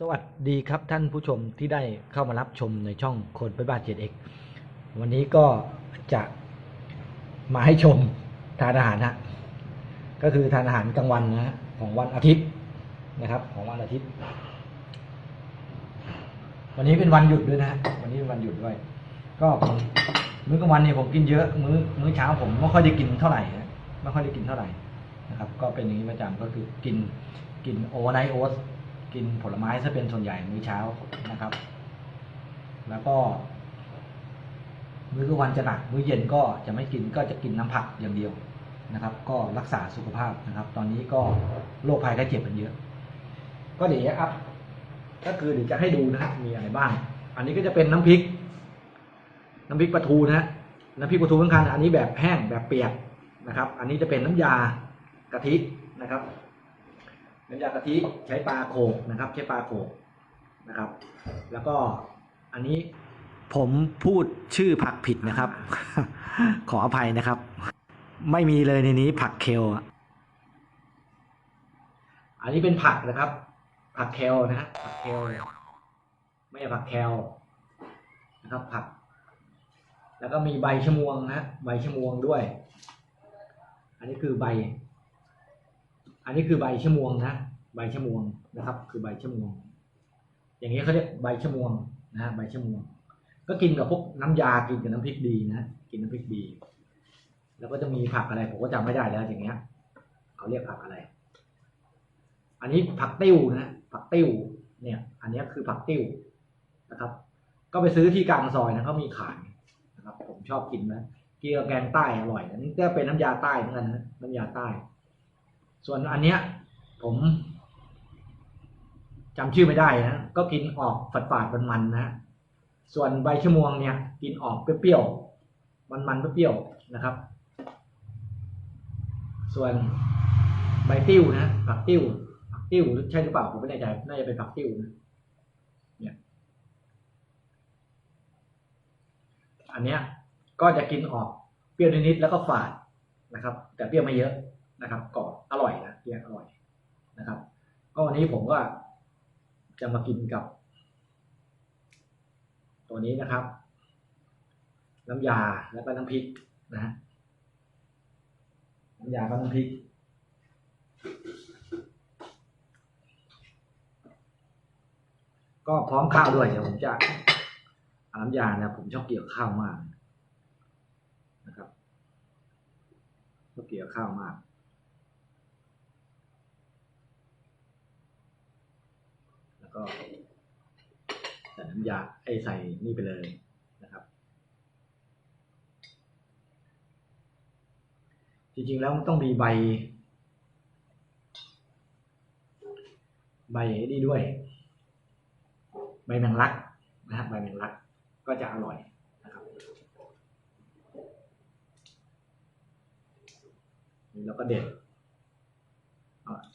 สวัสดีครับท่านผู้ชมที่ได้เข้ามารับชมในช่องคนไปบ้านเจ็ดเอกวันนี้ก็จะมาให้ชมทานอาหารฮะก็คือทานอาหารกลางวันนะฮะของวันอาทิตย์นะครับ ของวันอาทิตย์ วันนี้เป็นวันหยุดด้วยนะฮะวันนี้เป็นวันหยุดด้วย ก็ผมมื้อกลางวันเนี่ยผมกินเยอะ มื้อมื้อเช้าผมไม่ค่อยได้กินเท่าไหร่นะไม่ค่อยได้กินเท่าไหร่นะครับ ก็เป็นอย่างนี้ประจำก็คือกินกินโอไนโอต กินผลไม้ซะเป็นส่วนใหญ่มื้อเช้านะครับ แล้วก็ มื้อกลางวันจะหนักมื้อเย็นก็จะไม่กินก็จะกินน้ำผักอย่างเดียวนะครับ ก็รักษาสุขภาพนะครับ ตอนนี้ก็โรคภัยไข้เจ็บมันเยอะ ก็เดี๋ยวอัพก็คือเดี๋ยวจะให้ดูนะฮะมีอะไรบ้าง อันนี้ก็จะเป็นน้ำพริก น้ำพริกปลาทูนะฮะน้ำพริกปลาทูทั้งคันอันนี้แบบแห้งแบบเปียกนะครับ อันนี้จะเป็นน้ำยากะทินะครับ น้ำยากะทิใช้ปลาโขกนะครับ ใช้ปลาโขกนะครับ แล้วก็อันนี้ผมพูดชื่อผักผิดนะครับ ขออภัยนะครับ ไม่มีเลยในนี้ผักเคลอันนี้เป็นผักนะครับ ผักเคลนะฮะผักเคลไม่ใช่ผักแคลนะครับ ผัก แล้วก็มีใบชะมวงนะใบชะมวงด้วย อันนี้คือใบ อันนี้คือใบชะมวงนะ ใบชะมวงนะครับ คือใบชะมวง อย่างนี้เขาเรียกใบชะมวงนะฮะใบชะมวง ก็กินกับพวกน้ำยากินกับน้ำพริกดีนะกินน้ำพริกดี แล้วก็จะมีผักอะไรผมก็จำไม่ได้แล้วอย่างเงี้ยเขาเรียกผักอะไร อันนี้ผักติ้วนะผักติ้วเนี่ย อันนี้คือผักติ้วนะครับ ก็ไปซื้อที่กลางซอยนะเขามีขายนะครับ ผมชอบกินนะกินกับแกงใต้อร่อยอันนี้ก็เป็นน้ำยาใต้เหมือนกันนะน้ำยาใต้ ส่วนอันเนี้ย ผมจำชื่อไม่ได้นะ ก็กินออกฝาดฝาดมันๆนะ ส่วนใบชะมวงเนี่ย กินออกเปรี้ยวๆ มันๆเปรี้ยวๆนะครับ ส่วนใบติ้วนะ ผักติ้ว ผักติ้วใช่หรือเปล่าผมไม่แน่ใจ น่าจะเป็นผักติ้วนะ เนี่ย อันเนี้ย ก็จะกินออกเปรี้ยวนิดๆแล้วก็ฝาดนะครับ แต่เปรี้ยวไม่เยอะนะครับก็อน อร่อยนะเปรี้ยวอร่อยนะครับ ก็วันนี้ผมก็จะมากินกับ ตัวนี้นะครับ น้ำยาแล้วก็น้ำพริกนะฮะน้ำยาก็น้ำพริก ก็พร้อมข้าวด้วยเดี๋ยวผมจะเอาน้ำยานะผมชอบเกี่ยวข้าวมากนะครับชอบเกี่ยวข้าวมาก แล้ว ก็ใส่น้ำยาไอ้ใส่นี่ไปเลยนะครับ จริงๆแล้วมันต้องมีใบ ใบนี่ด้วย ใบแมงลักนะฮะใบแมงลักก็จะอร่อยนะครับแล้วก็เด็ด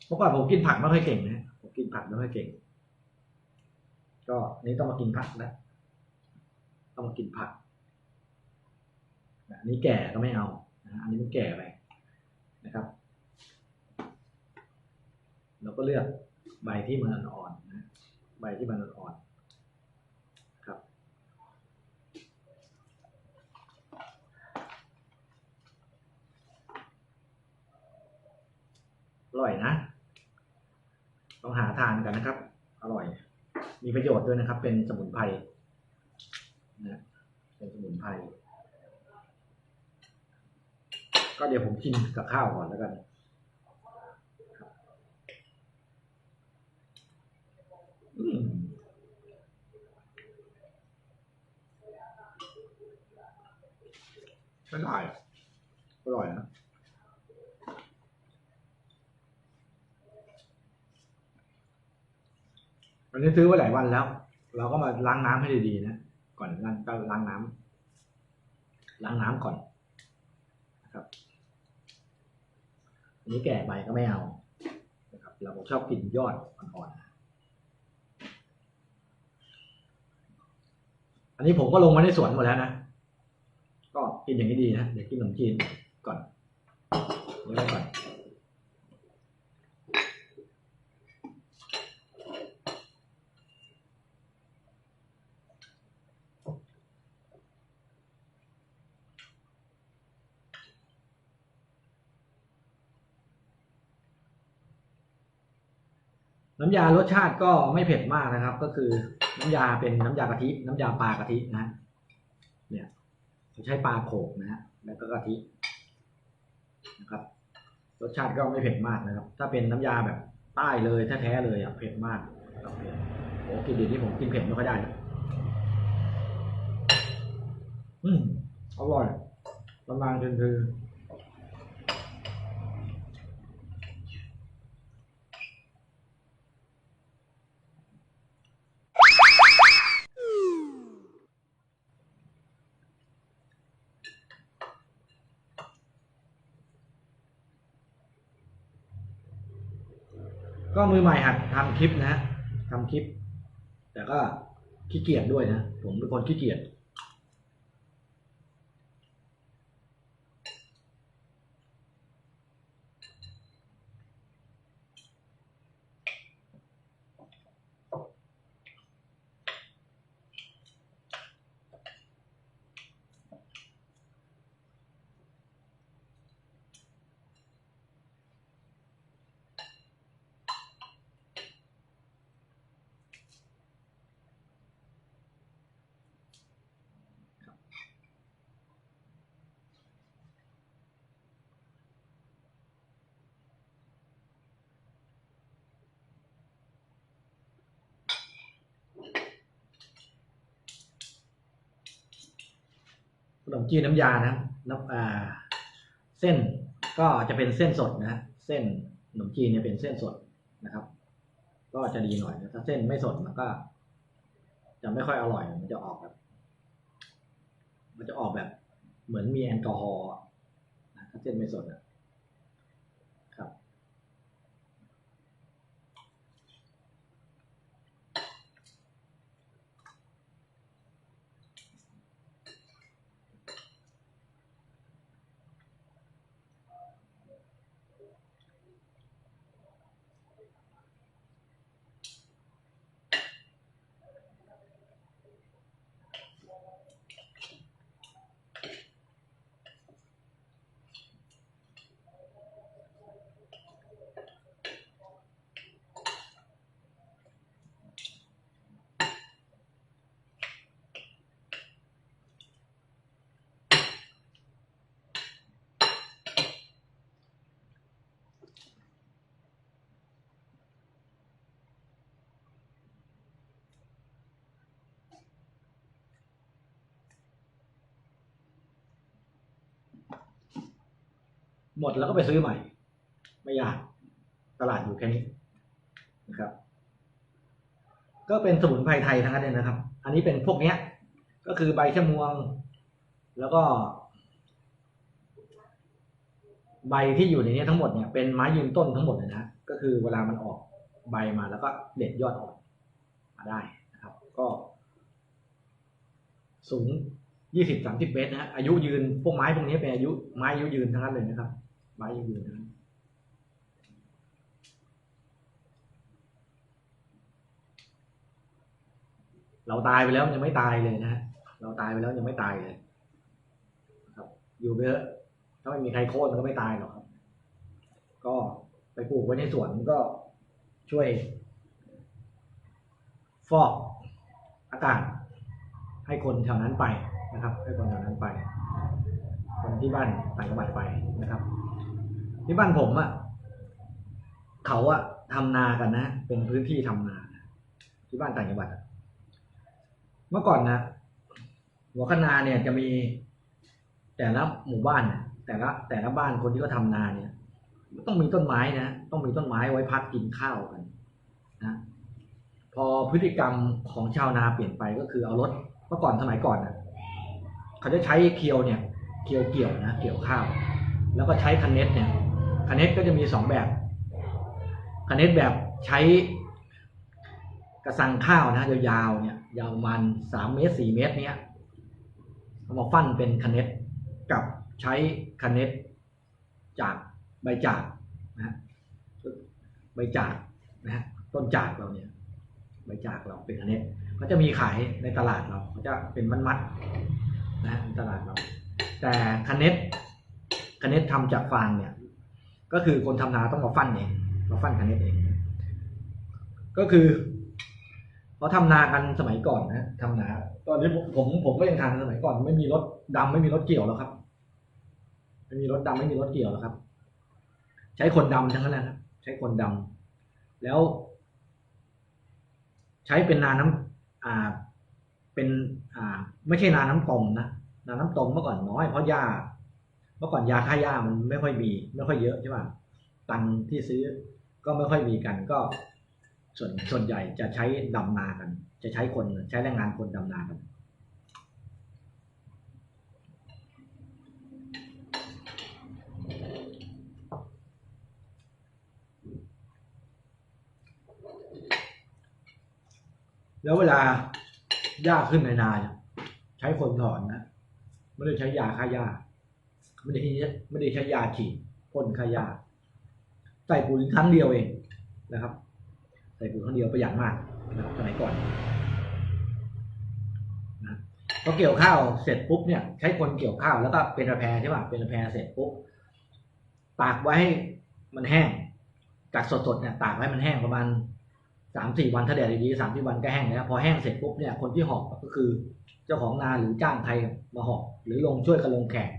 เมื่อก่อนผมกินผักไม่ค่อยเก่งนะผมกินผักไม่ค่อยเก่ง ก็นี่ต้องมากินผักแล้วต้องมากินผักอันนี้แก่ก็ไม่เอาอันนี้มันแก่ไปนะครับ เราก็เลือกใบที่มันอ่อนๆนะใบที่มันอ่อนๆครับ อร่อยนะ ต้องหาทานกันนะครับ อร่อย มีประโยชน์ด้วยนะครับ เป็นสมุนไพรนะเป็นสมุนไพรก็เดี๋ยวผมกินกับข้าวก่อนแล้วกันครับอืมไม่ได้อะอร่อยนะ วันนี้ซื้อไว้หลายวันแล้ว เราก็มาล้างน้ำให้ดีๆนะก่อนล้างก็ล้างน้ำล้างน้ำก่อนนะครับอันนี้แก่ไปก็ไม่เอานะครับเราชอบกินยอดอ่อนๆอันนี้ผมก็ลงมาในสวนหมดแล้วนะก็กินอย่างนี้ดีนะเดี๋ยวกินขนมจีนก่อนเดี๋ยวก่อน อ น้ำยารสชาติก็ไม่เผ็ดมากนะครับ ก็คือน้ำยาเป็นน้ำยากะทิ น้ำยาปลากะทินะเนี่ยใช้ปลาโขกนะฮะแล้วก็กะทินะครับ รสชาติก็ไม่เผ็ดมากนะครับ ถ้าเป็นน้ำยาแบบใต้เลยแท้ๆเลยอะเผ็ดมากโอ้กินดีนี่ผมกินเผ็ดไม่ค่อยได้นะอืมอร่อยประมาณคือคือ ก็มือใหม่หัดทำคลิปนะฮะทำคลิป แต่ก็ขี้เกียจด้วยนะ ผมเป็นคนขี้เกียจ ข นมจีนน้ำยานะน้ำอ่าเส้นก็จะเป็นเส้นสดนะเส้นขนมจีนเนี่ยเป็นเส้นสดนะครับ ก็จะดีหน่อยนะถ้าเส้นไม่สดมันก็ จะไม่ค่อยอร่อยมันจะออกแบบมันจะออกแบบ เหมือนมีแอลกอฮอล์นะถ้าเส้นไม่สดนะครับ หมดแล้วก็ไปซื้อใหม่ ไม่ยาก ตลาดอยู่แค่นี้นะครับ ก็เป็นสมุนไพรไทยทั้งนั้นเลยนะครับ อันนี้เป็นพวกเนี้ย ก็คือใบชะมวง แล้วก็ ใบที่อยู่ในนี้ทั้งหมดเนี่ยเป็นไม้ยืนต้นทั้งหมดเลยนะก็คือเวลามันออกใบมาแล้วก็เด็ดยอดออกมาได้นะครับ ก็สูงยี่สิบสามสิบเมตรนะฮะอายุยืนพวกไม้พวกนี้เป็นอายุไม้อายุยืนทั้งนั้นเลยนะครับ ไม้อยุยืนทั้นเราตายไปแล้วยังไม่ตายเลยนะฮะเราตายไปแล้วยังไม่ตายเลยครับ อยู่ไปเถอะถ้าไม่มีใครโค่นมันก็ไม่ตายหรอกครับ ก็ไปปลูกไว้ในสวนก็ช่วย ฟอกอากาศให้คนแถวนั้นไปนะครับ ให้คนแถวนั้นไป คนที่บ้านต่างจังหวัดไปนะครับ ที่บ้านผมอะ่ะเขาอะ่ะทำนากันนะ เป็นพื้นที่ทำนา ที่บ้านต่างจังหวัดเมื่อก่อนนะหัวคนาเนี่ยจะมีแต่ละหมู่บ้านน่ะแต่ละ แต่ละบ้านคนที่เขาทำนาเนี่ยต้องมีต้นไม้นะต้องมีต้นไม้ไว้พักกินข้าวกันนะพอพฤติกรรมของชาวนาเปลี่ยนไปก็คือเอารถเมื่อก่อนสมัยก่อนนะเขาจะใช้เคียวเนี่ย เคียวเกี่ยวนะเกี่ยวข้าว แล้วก็ใช้คันเน็ตเนี่ย คเน็ตก็จะมีสองแบบคเน็ตแบบใช้กระสังข้าวนะยาวๆเนี่ยยาวมาณสามเมตรสี่เมตรเนี้ยเอามาฟันเป็นคเน็ตกับใช้คเน็ตจากใบจากนะใบจากนะต้นจากเราเนี่ยใบจากเราเป็นคเน็ตเขาจะมีขายในตลาดเราเขาจะเป็นมัดๆนะฮะในตลาดเรา แต่คเน็ตคเน็ตทำจากฟางเนี่ย ก็คือคนทำนาต้องมาฟันเองมาฟันคันเน็ตเอง ก็คือเขาทำนากันสมัยก่อนนะทำนา ตอนนี้ผมผมก็ยังทำสมัยก่อน ไม่มีรถดำไม่มีรถเกี่ยวแล้วครับ ไม่มีรถดำไม่มีรถเกี่ยวแล้วครับ ใช้คนดำทั้งนั้นแหละครับ ใช้คนดำแล้ว ใช้เป็นนาน้ำอ่า เป็น อ่า ไม่ใช่นาน้ำตรงนะนาน้ำตรงเมื่อก่อนน้อยเพราะหญ้า มื่อก่อนยาฆ่าหญ้ามันไม่ค่อยมี ไม่ค่อยเยอะใช่ป่ะตังที่ซื้อก็ไม่ค่อยมีกันก็ ส่วนส่วนใหญ่จะใช้ดำนากัน จะใช้คนใช้แรงงานคนดำนากันแล้วเวลาหญ้าขึ้นในนาใช้คนถอนนะไม่ได้ใช้ยาฆ่าหญ้า ไม่ได้ไม่ได้ใช้ยาฉีดพ่นฆ่าใส่ปุ๋ยครั้งเดียวเองนะครับ ใส่ปุ๋ยครั้งเดียวประหยัดมากนะครับสมัยก่อนนะพอเกี่ยวข้าวเสร็จปุ๊บเนี่ย ใช้คนเกี่ยวข้าวแล้วก็เป็นระแพรใช่ป่ะเป็นระแพรเสร็จปุ๊บตากไว้ให้มันแห้งจากสดๆเนี่ยตากไว้ให้มันแห้งประมาณสามสี่วันถ้าแดดดีๆสามสี่วันก็แห้งแล้วพอแห้งเสร็จปุ๊บเนี่ยคนที่หอบก็คือ เจ้าของนาหรือจ้างใครมาหอบหรือลงช่วยกันลงแขก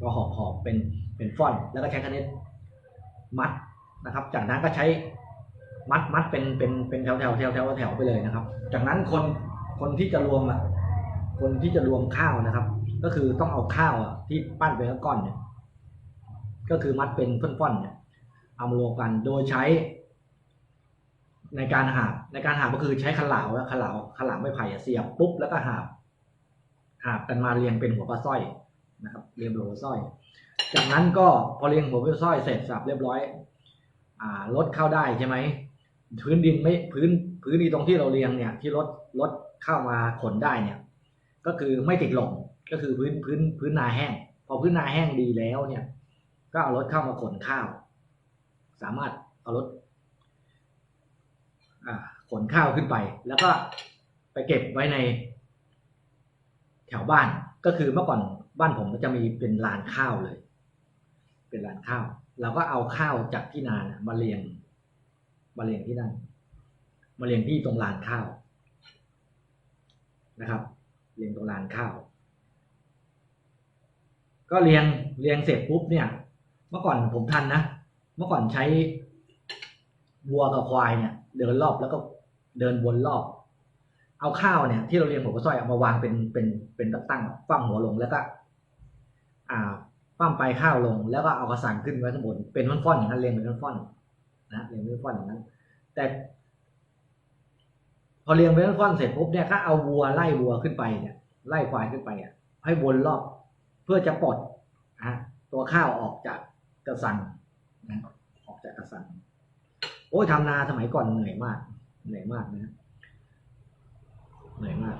ก็หอบหอบเป็นเป็นฟ่อน แล้วก็ใช้คเนตมัดนะครับ จากนั้นก็ใช้มัดมัดเป็นเป็นเป็นแถวแถวแถวแถวแถวไปเลยนะครับ จากนั้นคนคนที่จะรวมอะคนที่จะรวมข้าวนะครับ ก็คือต้องเอาข้าวอะที่ปั้นเป็นก้อนเนี่ยก็คือมัดเป็นฟ่อนๆเนี่ยเอามารวมกันโดยใช้ ในการหาบในการหาบก็คือใช้ขลาวขลาวขลาวไม้ไผ่เสียบปุ๊บแล้วก็หาบหาบกันมาเรียงเป็นหัวปลาสร้อย นะครับเรียงเป็นหัวสร้อย จากนั้นก็พอเรียงหัวปลาสร้อยเสร็จสับเรียบร้อย อ่ารถเข้าได้ใช่ไหมพื้นดินไม่พื้นพื้นที่ตรงที่เราเรียงเนี่ย ที่รถรถเข้ามาขนได้เนี่ย ก็คือไม่ติดลมก็คือพื้นพื้นพื้นนาแห้ง พอพื้นนาแห้งดีแล้วเนี่ย ก็เอารถเข้ามาขนข้าว สามารถเอารถอ่าขนข้าวขึ้นไป แล้วก็ไปเก็บไว้ในแถวบ้านก็คือเมื่อก่อน บ้านผมมันจะมีเป็นลานข้าวเลย เป็นลานข้าวเราก็เอาข้าวจากที่นานะมาเรียง มาเรียงที่นั่น มาเรียงที่ตรงลานข้าวนะครับ เรียงตรงลานข้าว ก็เรียงเรียงเสร็จปุ๊บเนี่ย เมื่อก่อนผมทันนะ เมื่อก่อนใช้วัวกับควายเนี่ย เดินรอบแล้วก็เดินวนรอบ เอาข้าวเนี่ย ที่เราเรียงหัวปลาสร้อยเอามาวางเป็นเป็นเป็นตั้งๆฟั่มหัวลงแล้วก็ อ่าฟั่มปข้าวลง แล้วก็เอากระสังขึ้นไว้ข้างบนเป็นฟ่อนๆอย่างนั้นเรียงเป็นฟ่อนๆนะเรียงเป็นฟ่อนอย่างนั้น แต่ พอเรียงเป็นฟ่อนเสร็จปุ๊บเนี่ยก็เอาวัวไล่วัวขึ้นไปเนี่ย ไล่ควายขึ้นไปอะ ให้วนรอบเพื่อจะปลดอะตัวข้าวออกจากกระสังนะออกจากกระสังโอ้ยทำนาสมัยก่อนเหนื่อยมาก เหนื่อยมากนะเหนื่อยมาก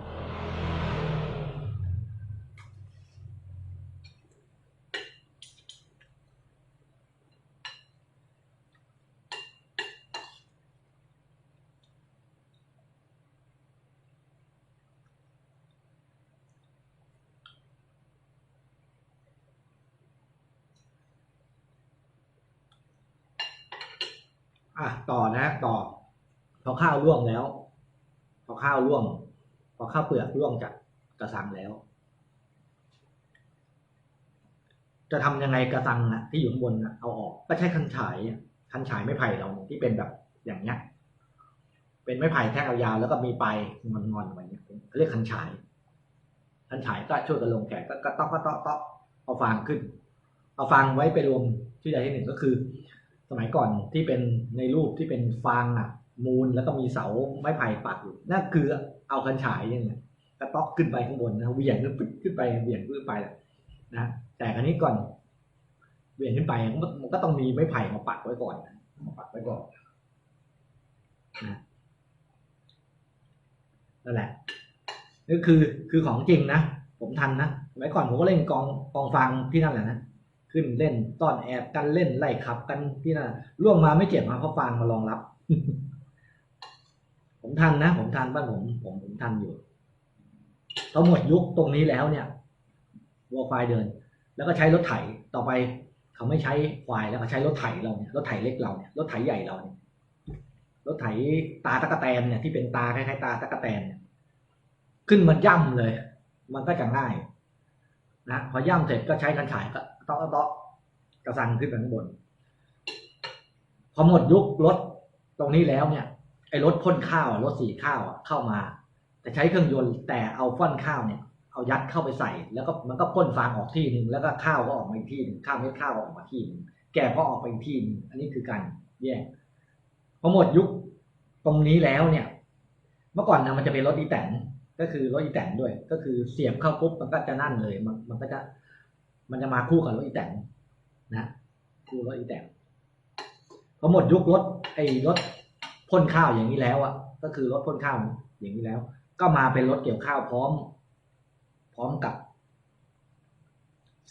อะต่อนะต่อพอข้าวร่วงแล้ว พอข้าวร่วง พอข้าวเปลือกร่วงจากกระสังแล้ว จะทำยังไงกระสังนะที่อยู่ข้างบนนะเอาออก ก็ใช้คันฉายคันฉายไม้ไผ่เราที่เป็นแบบอย่างเงี้ย เป็นไม้ไผ่แท่งยาวๆแล้วก็มีปลายงอนๆไว้เนี่ยเขาเรียกคันฉาย คันฉายก็ช่วยกันลงแขกก็ต๊อกกระต๊อกต๊อกเอาฟางขึ้น เอาฟางไว้ไปรวมที่ใดที่หนึ่งก็คือ สมัยก่อนที่เป็นในรูปที่เป็นฟางอะ มูลแล้วก็มีเสาไม้ไผ่ปักอยู่นั่นคือเอาคันฉายเนี่ยนะกระต๊อกขึ้นไปข้างบนนะเหวี่ยงขึ้นขึ้นไปเหวี่ยงขึ้นไปนะแต่ครั้นี้ก่อนเวี่ยงขึ้นไปมันก็ต้องมีไม้ไผ่มาปักไว้ก่อนมาปักไว้ก่อนนะนั่นแหละนี่คือคือของจริงนะผมทันนะสมัยก่อนผมก็เล่นกองกองฟางที่นั่นแหละนะ ขึ้นเล่นต้อนแอบกันเล่นไล่ขับกันที่นั่นล่วงมาไม่เจ็บมาเพราะฟางมารองรับ ผมทันนะ ผมทันบ้านผมผมผมทันอยู่เขาหมดยุคตรงนี้แล้วเนี่ยวัวควายเดิน แล้วก็ใช้รถไถต่อไป เขาไม่ใช้ควายแล้วเขาใช้รถไถเราเนี่ยรถไถเล็กเราเนี่ยรถไถใหญ่เราเนี่ยรถไถตาตะกะแตนเนี่ยที่เป็นตาคล้ายๆตาตะกะแตนเนี่ยขึ้นมาย่ำเลย มันก็จะง่าย นะพอย่ำเสร็จก็ใช้กันฉายก็ เตาะเตาะกระสังขึ้นไปข้างบน พอหมดยุครถตรงนี้แล้วเนี่ยไอ้รถพ่นข้าวรถสีข้าวเข้ามา แต่ใช้เครื่องยนต์แต่เอาฟ่อนข้าวเนี่ย เอายัดเข้าไปใส่ แล้วก็มันก็พ่นฟางออกที่หนึ่งแล้วก็ข้าวก็ออกมาอีกที่หนึ่งข้าวเม็ดข้าวออกมาที่หนึ่งแกบก็ออกไปอีกที่หนึ่งอันนี้คือการแยกพอหมดยุคตรงนี้แล้วเนี่ย เมื่อก่อนนะมันจะเป็นรถอีแตนก็คือรถอีแตนด้วย ก็คือเสียบเข้าปุ๊บมันก็จะนั่นเลย มันมันก็จะ มันจะมาคู่กับรถอีแตนนะคู่รถอีแตนพอหมดยุครถไอ้รถพ่นข้าวอย่างนี้แล้วอะ ก็คือรถพ่นข้าวอย่างนี้แล้ว ก็มาเป็นรถเกี่ยวข้าวพร้อม พร้อมกับ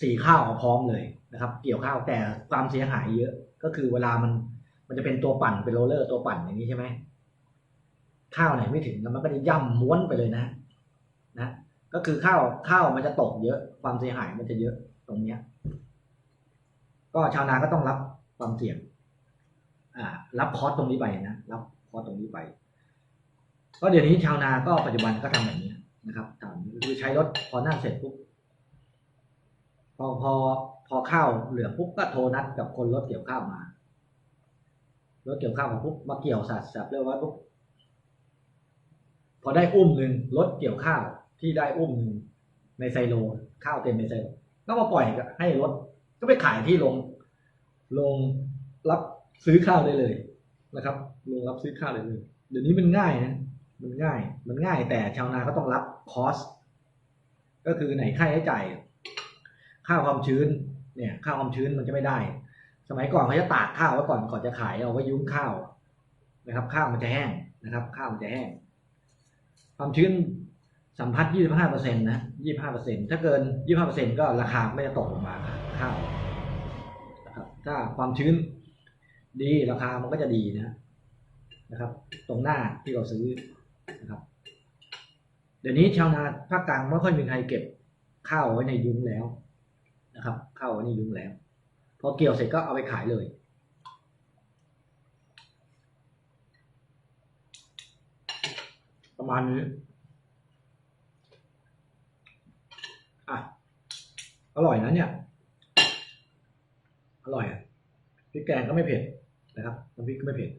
สีข้าวเอาพร้อมเลยนะครับ เกี่ยวข้าวแต่ความเสียหายเยอะ ก็คือเวลามันมันจะเป็นตัวปั่นเป็นโรลเลอร์ตัวปั่นอย่างนี้ใช่ไหมข้าวไหนไม่ถึงมันก็จะย่ำม้วนไปเลยนะ นะ ก็คือข้าวข้าวมันจะตกเยอะ ความเสียหายมันจะเยอะ ตรงเนี้ย ก็ชาวนาก็ต้องรับความเสี่ยง อ่า รับคอสตรงนี้ไปนะรับคอสตรงนี้ไปก็เดี๋ยวนี้ชาวนาก็ปัจจุบันก็ทำแบบนี้นะครับทำคือใช้รถพอหนั่งเสร็จปุ๊บพอพอพอข้าวเหลือปุ๊บก็โทรนัดกับคนรถเกี่ยวข้าวมารถเกี่ยวข้าวมาปุ๊บมาเกี่ยวสัตว์สับเรียบร้อยปุ๊บพอได้อุ้มหนึ่งรถเกี่ยวข้าวที่ได้อุ้มหนึ่งในไซโลข้าวเต็มในไซโล ก็มาปล่อยให้รถ ก็ไปขายที่ลง ลงรับซื้อข้าวได้เลยนะครับ ลงรับซื้อข้าวได้เลย เดี๋ยวนี้มันง่ายนะ มันง่าย มันง่าย แต่ชาวนาก็ต้องรับคอส ก็คือไหนค่าใช้จ่าย ค่าความชื้น เนี่ย ค่าความชื้นมันจะไม่ได้ สมัยก่อนเขาจะตากข้าวไว้ก่อน ก่อนจะขายเอาไว้ยุ้งข้าวนะครับ ข้าวมันจะแห้งนะครับ ข้าวมันจะแห้ง ความชื้นสัมพัทธ์25เปอร์เซ็นต์นะ 25เปอร์เซ็นต์ถ้าเกิน25เปอร์เซ็นต์ก็ราคาไม่จะตกลงมาข้าวนะครับถ้าความชื้นดีราคามันก็จะดีนะนะครับ ตรงหน้าที่เราซื้อนะครับ เดี๋ยวนี้ชาวนาภาคกลางไม่ค่อยมีใครเก็บข้าวไว้ในยุ้งแล้วนะครับข้าวไว้ในยุ้งแล้วพอเกี่ยวเสร็จก็เอาไปขายเลยประมาณนี้ อะ อร่อยนะเนี่ย อร่อยอะพริกแกงก็ไม่เผ็ดนะครับน้ำพริกก็ไม่เผ็ด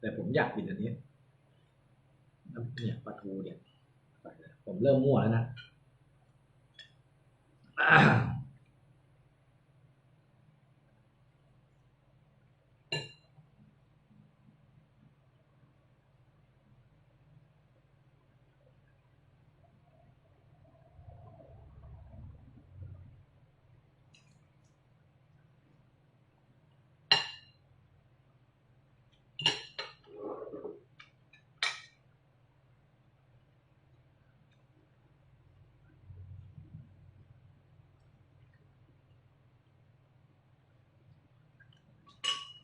แต่ผมอยากกินอันนี้น้ำเนี่ยปลาทูเนี่ยใส่เลยผมเริ่มมั่วแล้วนะอ่า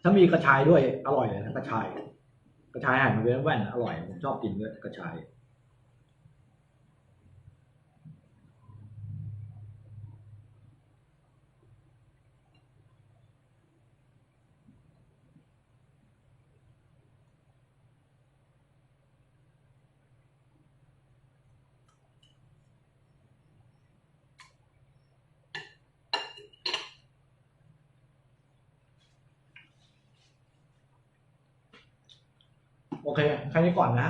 ถ้ามีกระชายด้วยอร่อยเลยนะกระชาย กระชายหั่นเป็นแว่นๆอร่อยผมชอบกินด้วยกระชาย เคแค่นี้ก่อนนะ